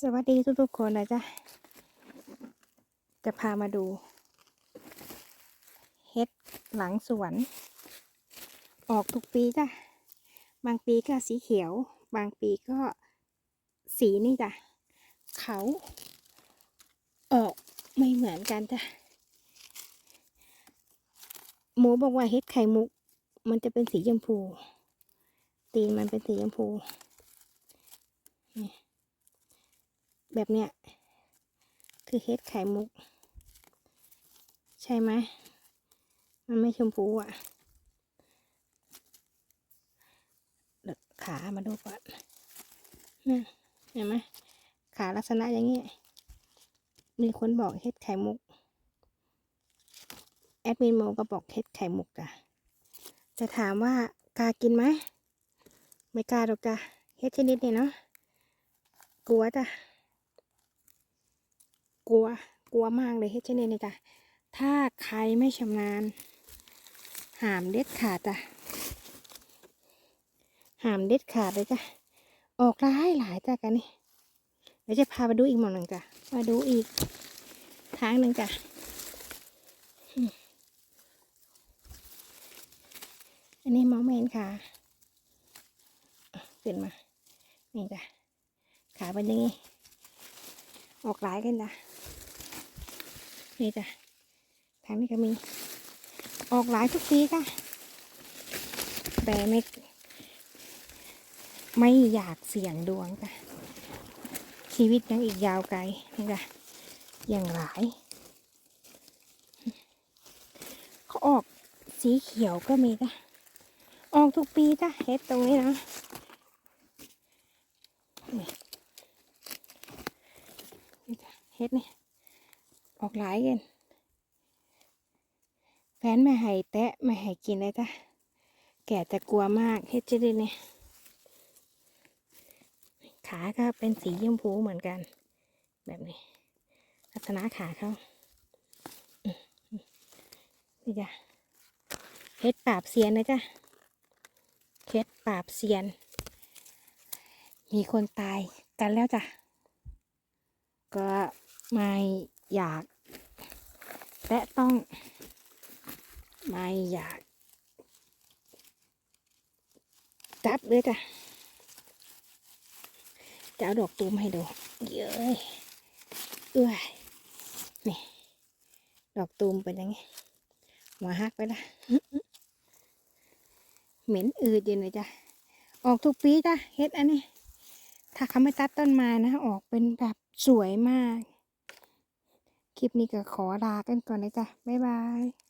สวัสดีทุกๆคนนะจ๊ะ จะพามาดู เฮ็ดหลังสวน ออกทุกปีจ้ะ บางปีก็สีเขียว บางปีก็สีนี่จ้ะ เขาออกไม่เหมือนกันจ้ะ หมูบอกว่าเฮ็ดไข่มุก มันจะเป็นสีชมพู ตีนมันเป็นสีชมพูนี่ แบบเนี้ยคือเฮ็ดไข่มุก ใช่ไหมมันไม่ชมพูอะเดี๋ยวขามาดูก่อนนะเห็นไหมขาลักษณะอย่างนี้ มีคนบอกเฮ็ดไข่มุก แอดมินโมก็บอกเฮ็ดไข่มุกจ้ะจะถามว่ากล้ากินไหม ไม่กล้าหรอกจ้ะเฮ็ดชนิดนี้เนาะ กลัวจ้ะ กลัวกลัวมากเลยเฮ็ดชนิดนี้จ้ะถ้าใครไม่ชำนาญ หามเด็ดขาดจ้ะหามเด็ดขาดเลยจ้ะออกร้ายหลายจ้ะกันนี่เดี๋ยวจะพาไปดูอีกหมองหนึ่งจ้ะมาดูอีกทางหนึ่งจ้ะอันนี้มองไม่เห็นขาขึ้นมา นี่จ้ะขาเป็นอยังไงออกหลายกันจ้ะ นี่จ้ะทางนี้ก็มี ออกหลายทุกปีค่ะ แต่ไม่ ไม่อยากเสี่ยงดวงค่ะ ชีวิตยังอีกยาวไกลนี่จ้ะอย่างหลายเขาออกสีเขียวก็มีจ้ะออกทุกปีจ้ะเฮ็ดตรงนี้นะเฮ็ดนี่ ออกหลายกินแฟนไม่ให้แตะไม่ให้กินเลยจ้ะแก่จะกลัวมากเฮ็ดจะได้เนี่ยขาก็เป็นสีชมพูเหมือนกัน แบบนี้ ลักษณะขาเขานี่จ้ะเฮ็ดปราบเซียนนะจ้ะเคสปราบเซียน มีคนตายกันแล้วจ้ะก็ไม่อยาก แตะต้อง ไม่อยาก จับเลยจ้ะจะเอาดอกตูมให้ดู เย้ยเอ้ยนี่ ดอกตูมเป็นยังไงหัวหักไปละเหม็นอืดอยู่เลยจ้ะ ออกทุกปีจ้ะเฮ็ดอันนี้ ถ้าเขาไม่ตัดต้นไม้นะ ออกเป็นแบบสวยมาก คลิปนี้ก็ขอลากันก่อนนะจ๊ะ บ๊ายบาย